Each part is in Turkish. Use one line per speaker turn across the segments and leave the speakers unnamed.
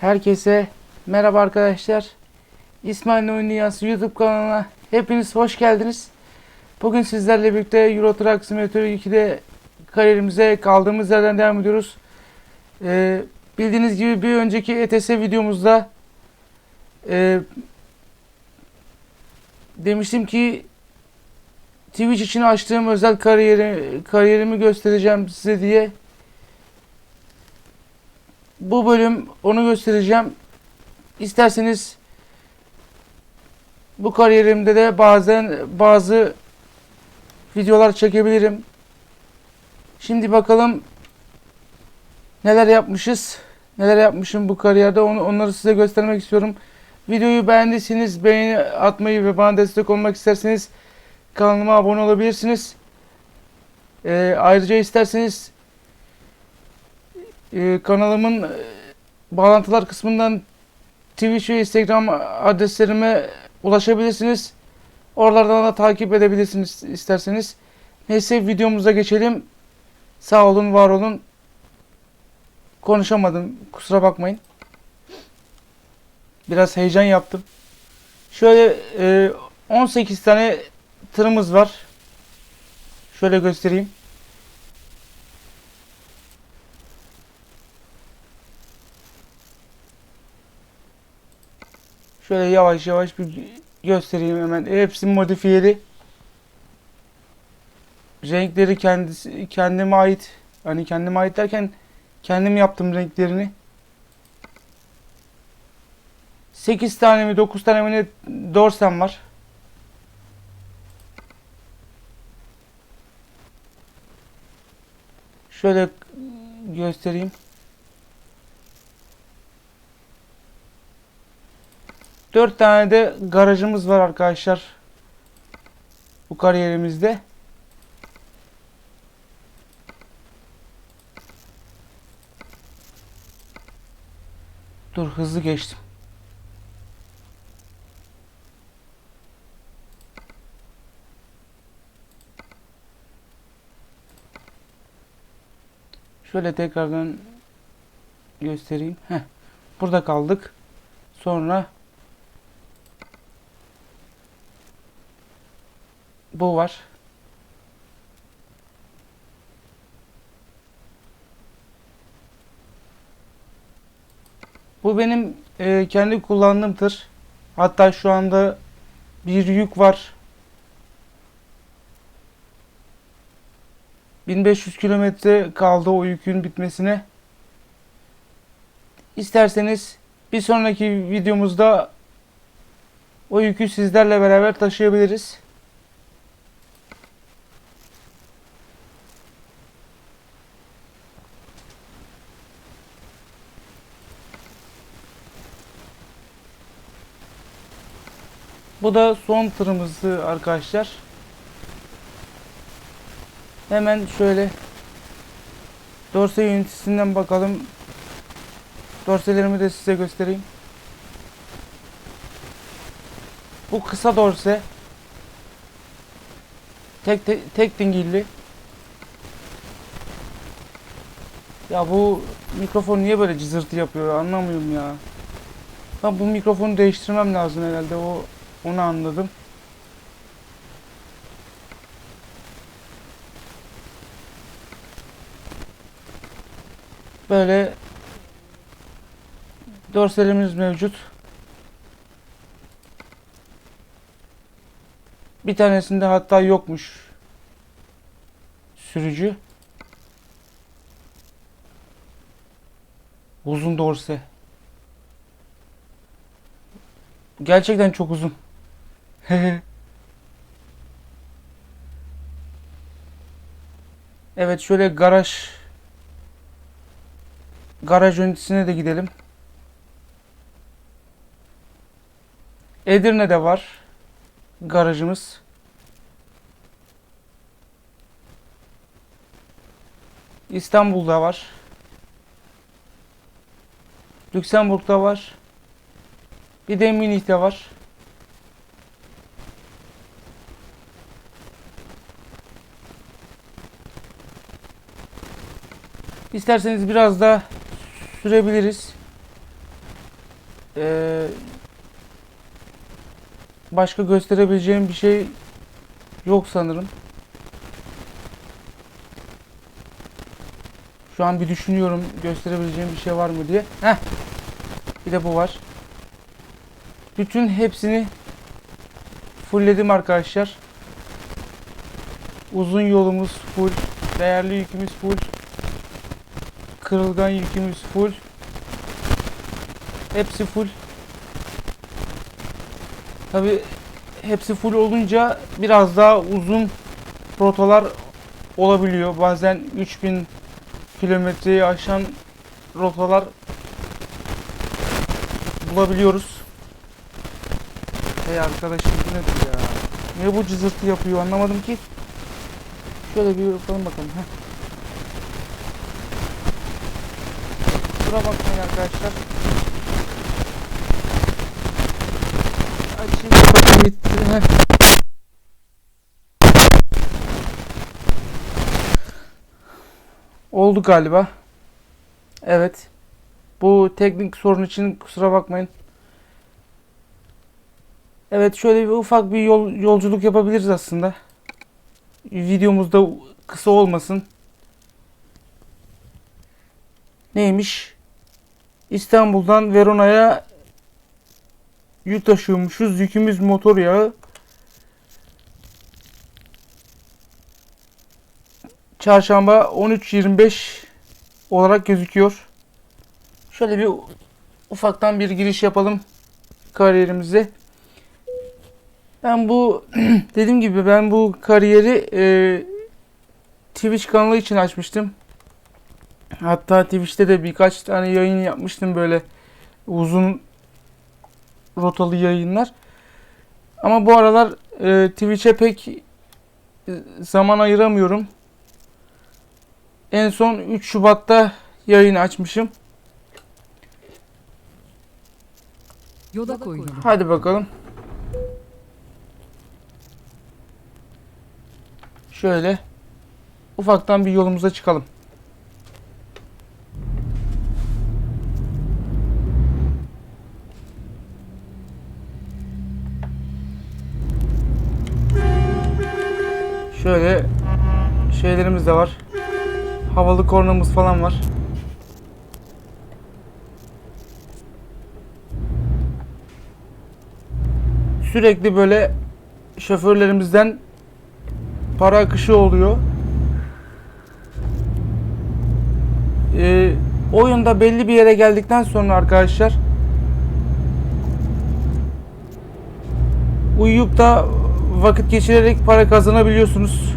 Herkese merhaba arkadaşlar. İsmail Oyun Dünyası YouTube kanalına hepiniz hoş geldiniz. Bugün sizlerle birlikte Euro Truck Simulator 2'de kariyerimize kaldığımız yerden devam ediyoruz. Ee, bildiğiniz gibi bir önceki ETS videomuzda e, demiştim ki Twitch için açtığım özel kariyeri, kariyerimi göstereceğim size diye. Bu bölüm onu göstereceğim. İsterseniz bu kariyerimde de bazen bazı videolar çekebilirim. Şimdi bakalım neler yapmışız. Neler yapmışım bu kariyerde onu, onları size göstermek istiyorum. Videoyu beğendiyseniz beğeni atmayı ve bana destek olmak isterseniz kanalıma abone olabilirsiniz. Ee, ayrıca isterseniz e, kanalımın e, bağlantılar kısmından Twitch ve Instagram adreslerime ulaşabilirsiniz. Oralardan da takip edebilirsiniz isterseniz. Neyse videomuza geçelim. Sağ olun, var olun. Konuşamadım. Kusura bakmayın. Biraz heyecan yaptım. Şöyle e, 18 tane tırımız var. Şöyle göstereyim. Şöyle yavaş yavaş bir göstereyim hemen. Hepsi modifiyeli. Renkleri kendisi kendime ait. Hani kendime ait derken kendim yaptım renklerini. 8 tane mi 9 tane mi ne dorsem var. Şöyle göstereyim. Dört tane de garajımız var arkadaşlar. Bu kariyerimizde. Dur hızlı geçtim. Şöyle tekrardan göstereyim. Heh. Burada kaldık. Sonra bu var. Bu benim e, kendi kullandığım tır. Hatta şu anda bir yük var. 1500 kilometre kaldı o yükün bitmesine. İsterseniz bir sonraki videomuzda o yükü sizlerle beraber taşıyabiliriz. Bu da son tırımızdı arkadaşlar. Hemen şöyle dorse yöneticisinden bakalım. Dorselerimi de size göstereyim. Bu kısa dorse. Tek tek, tek dingilli. Ya bu mikrofon niye böyle cızırtı yapıyor anlamıyorum ya. Ben bu mikrofonu değiştirmem lazım herhalde o onu anladım. Böyle dorselimiz mevcut. Bir tanesinde hatta yokmuş sürücü. Uzun dorse. Gerçekten çok uzun. evet şöyle garaj garaj yöneticisine de gidelim. Edirne'de var garajımız. İstanbul'da var. Lüksemburg'da var. Bir de Münih'te var. İsterseniz biraz da sürebiliriz. Ee, başka gösterebileceğim bir şey yok sanırım. Şu an bir düşünüyorum gösterebileceğim bir şey var mı diye. Heh. Bir de bu var. Bütün hepsini fullledim arkadaşlar. Uzun yolumuz full. Değerli yükümüz full. Kırılgan yükümüz full. Hepsi full. Tabi hepsi full olunca biraz daha uzun rotalar olabiliyor. Bazen 3000 kilometreyi aşan rotalar bulabiliyoruz. Hey arkadaşım bu nedir ya? Niye bu cızırtı yapıyor anlamadım ki. Şöyle bir yapalım bakalım. Heh. Kusura bakmayın arkadaşlar. Açayım kapatayım bitti. Heh. Oldu galiba. Evet. Bu teknik sorun için kusura bakmayın. Evet şöyle bir ufak bir yol, yolculuk yapabiliriz aslında. Videomuzda kısa olmasın. Neymiş? İstanbul'dan Verona'ya yük taşıyormuşuz. Yükümüz motor yağı. Çarşamba 13.25 olarak gözüküyor. Şöyle bir ufaktan bir giriş yapalım kariyerimize. Ben bu dediğim gibi ben bu kariyeri e, Twitch kanalı için açmıştım. Hatta Twitch'te de birkaç tane yayın yapmıştım böyle uzun rotalı yayınlar. Ama bu aralar e, Twitch'e pek e, zaman ayıramıyorum. En son 3 Şubat'ta yayın açmışım.
Yola koyulun.
Hadi bakalım. Şöyle ufaktan bir yolumuza çıkalım. Şöyle şeylerimiz de var. Havalı kornamız falan var. Sürekli böyle şoförlerimizden para akışı oluyor. Ee, oyunda belli bir yere geldikten sonra arkadaşlar uyuyup da vakit geçirerek para kazanabiliyorsunuz.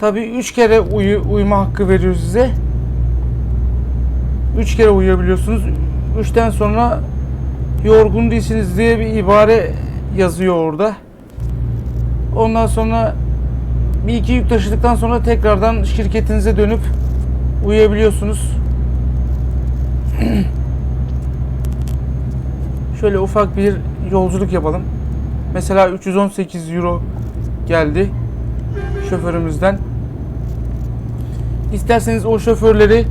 Tabi 3 kere uyu, uyuma hakkı veriyor size. 3 kere uyuyabiliyorsunuz. 3'ten sonra yorgun değilsiniz diye bir ibare yazıyor orada. Ondan sonra bir iki yük taşıdıktan sonra tekrardan şirketinize dönüp uyuyabiliyorsunuz. Şöyle ufak bir yolculuk yapalım. Mesela 318 euro geldi şoförümüzden. İsterseniz o şoförleri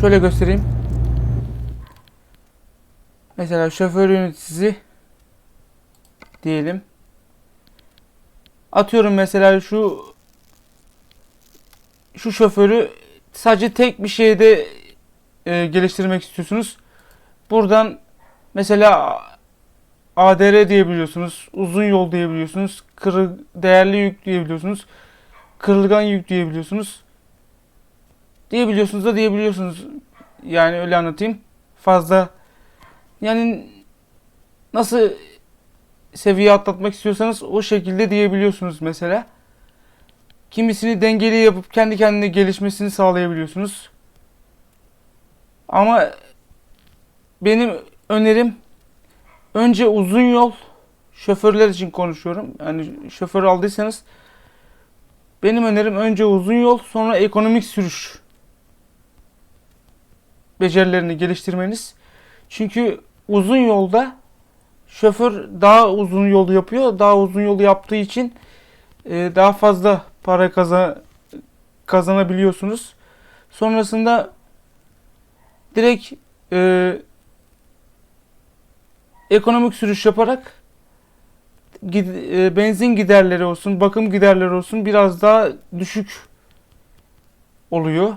şöyle göstereyim. Mesela şoför yöneticisi diyelim. Atıyorum mesela şu şu şoförü sadece tek bir şeyde e, geliştirmek istiyorsunuz. Buradan mesela ADR diyebiliyorsunuz, uzun yol diyebiliyorsunuz, kırı, değerli yük diyebiliyorsunuz, kırılgan yük diyebiliyorsunuz. Diyebiliyorsunuz da diyebiliyorsunuz. Yani öyle anlatayım. Fazla yani nasıl seviye atlatmak istiyorsanız o şekilde diyebiliyorsunuz mesela. Kimisini dengeli yapıp kendi kendine gelişmesini sağlayabiliyorsunuz. Ama benim önerim önce uzun yol şoförler için konuşuyorum. Yani şoför aldıysanız benim önerim önce uzun yol sonra ekonomik sürüş becerilerini geliştirmeniz. Çünkü uzun yolda şoför daha uzun yol yapıyor. Daha uzun yol yaptığı için e, daha fazla para kaza kazanabiliyorsunuz. Sonrasında direkt e, ekonomik sürüş yaparak e, benzin giderleri olsun, bakım giderleri olsun biraz daha düşük oluyor.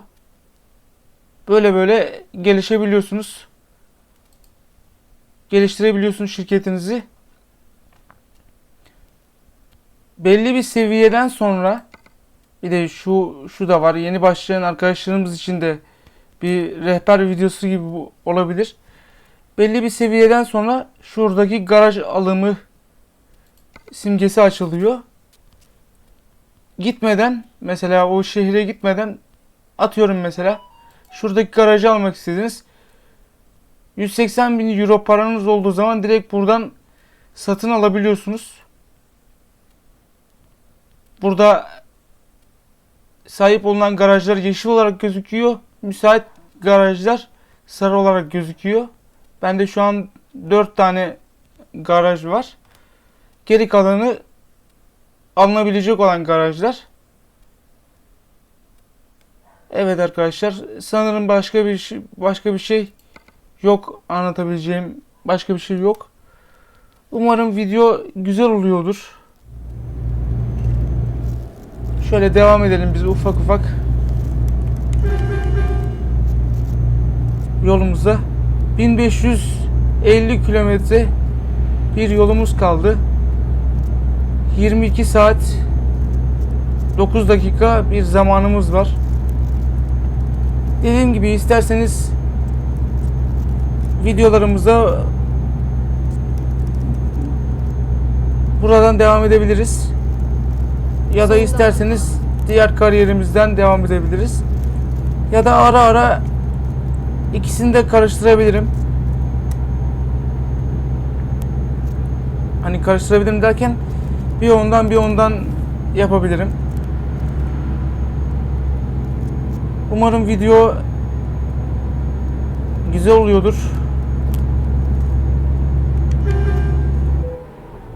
Böyle böyle gelişebiliyorsunuz. Geliştirebiliyorsunuz şirketinizi. Belli bir seviyeden sonra bir de şu şu da var. Yeni başlayan arkadaşlarımız için de bir rehber videosu gibi olabilir. Belli bir seviyeden sonra şuradaki garaj alımı simgesi açılıyor. Gitmeden mesela o şehre gitmeden atıyorum mesela şuradaki garajı almak istediniz. 180 bin euro paranız olduğu zaman direkt buradan satın alabiliyorsunuz. Burada sahip olunan garajlar yeşil olarak gözüküyor. Müsait garajlar sarı olarak gözüküyor. Bende şu an 4 tane garaj var. Geri kalanı alınabilecek olan garajlar. Evet arkadaşlar, sanırım başka bir şey, başka bir şey yok anlatabileceğim başka bir şey yok. Umarım video güzel oluyordur. Şöyle devam edelim biz ufak ufak yolumuza. 1550 kilometre bir yolumuz kaldı. 22 saat 9 dakika bir zamanımız var. Dediğim gibi isterseniz videolarımıza buradan devam edebiliriz. Ya da isterseniz diğer kariyerimizden devam edebiliriz. Ya da ara ara ikisini de karıştırabilirim. Hani karıştırabilirim derken bir ondan bir ondan yapabilirim. Umarım video güzel oluyordur.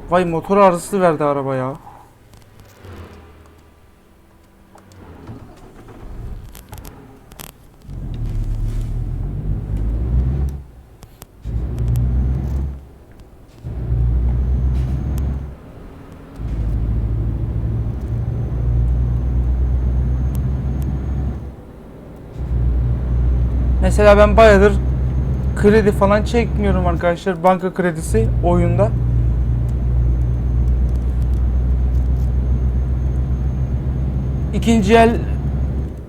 Vay motor arızası verdi araba ya. Mesela ben bayağıdır kredi falan çekmiyorum arkadaşlar. Banka kredisi oyunda. İkinci el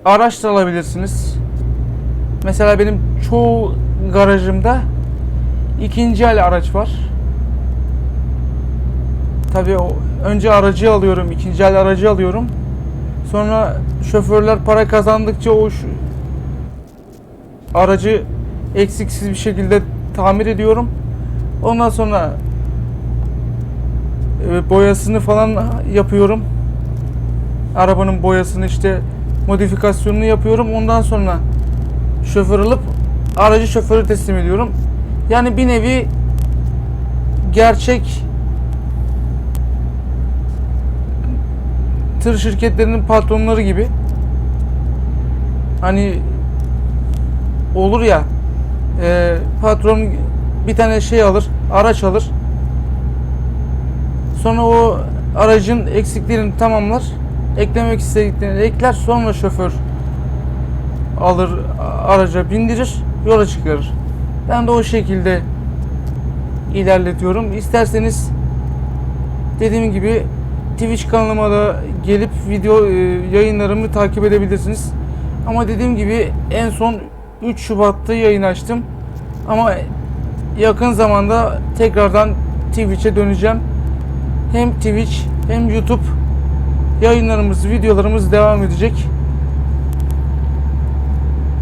araç da alabilirsiniz. Mesela benim çoğu garajımda ikinci el araç var. Tabii önce aracı alıyorum, ikinci el aracı alıyorum. Sonra şoförler para kazandıkça o aracı eksiksiz bir şekilde tamir ediyorum. Ondan sonra e, boyasını falan yapıyorum. Arabanın boyasını işte modifikasyonunu yapıyorum. Ondan sonra şoför alıp aracı şoförü teslim ediyorum. Yani bir nevi gerçek tır şirketlerinin patronları gibi. Hani olur ya e, patron bir tane şey alır araç alır. Sonra o aracın eksiklerini tamamlar eklemek istediklerini ekler sonra şoför alır araca bindirir yola çıkarır. Ben de o şekilde ilerletiyorum. İsterseniz dediğim gibi Twitch kanalıma da gelip video e, yayınlarımı takip edebilirsiniz. Ama dediğim gibi en son 3 Şubat'ta yayın açtım. Ama yakın zamanda tekrardan Twitch'e döneceğim. Hem Twitch hem YouTube yayınlarımız, videolarımız devam edecek.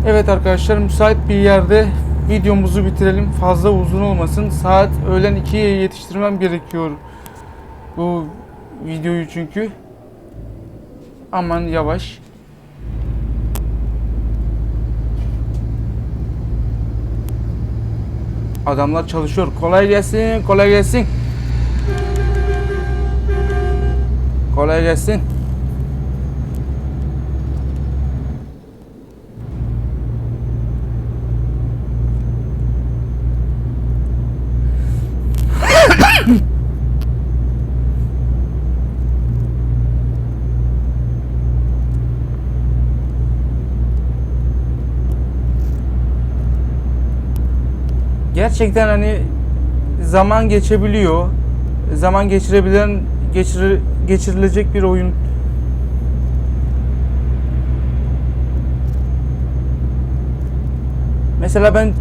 Evet arkadaşlar müsait bir yerde videomuzu bitirelim. Fazla uzun olmasın. Saat öğlen 2'ye yetiştirmem gerekiyor. Bu videoyu çünkü. Aman yavaş. Adamlar çalışıyor. Kolay gelsin, kolay gelsin. Kolay gelsin. Gerçekten hani zaman geçebiliyor. Zaman geçirebilen geçir, geçirilecek bir oyun. Mesela ben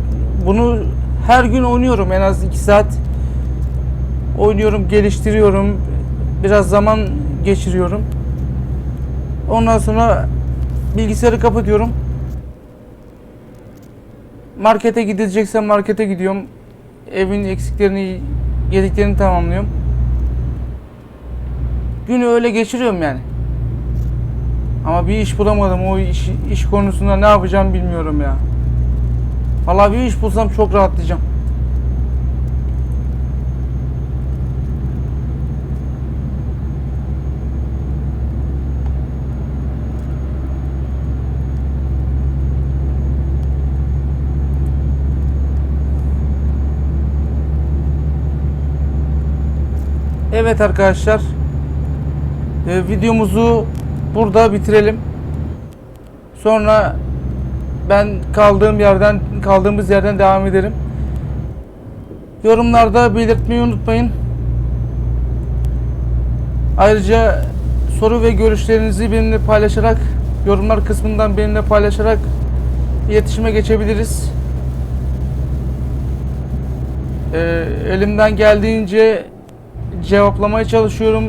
bunu her gün oynuyorum en az 2 saat. Oynuyorum, geliştiriyorum. Biraz zaman geçiriyorum. Ondan sonra bilgisayarı kapatıyorum. Markete gidecekse markete gidiyorum. Evin eksiklerini, yediklerini tamamlıyorum. Günü öyle geçiriyorum yani. Ama bir iş bulamadım. O iş, iş konusunda ne yapacağım bilmiyorum ya. Vallahi bir iş bulsam çok rahatlayacağım. Evet arkadaşlar. e, videomuzu burada bitirelim. Sonra ben kaldığım yerden kaldığımız yerden devam ederim. Yorumlarda belirtmeyi unutmayın. Ayrıca soru ve görüşlerinizi benimle paylaşarak yorumlar kısmından benimle paylaşarak iletişime geçebiliriz. Ee, elimden geldiğince cevaplamaya çalışıyorum.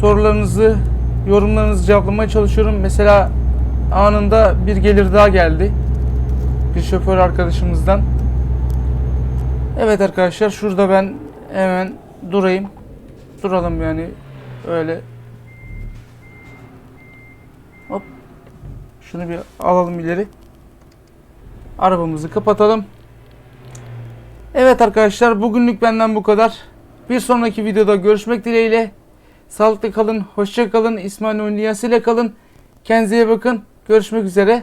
Sorularınızı, yorumlarınızı cevaplamaya çalışıyorum. Mesela anında bir gelir daha geldi. Bir şoför arkadaşımızdan. Evet arkadaşlar şurada ben hemen durayım. Duralım yani öyle. Hop. Şunu bir alalım ileri. Arabamızı kapatalım. Evet arkadaşlar bugünlük benden bu kadar. Bir sonraki videoda görüşmek dileğiyle. Sağlıklı kalın, hoşça kalın. İsmail Oynayası ile kalın. Kendinize iyi bakın. Görüşmek üzere.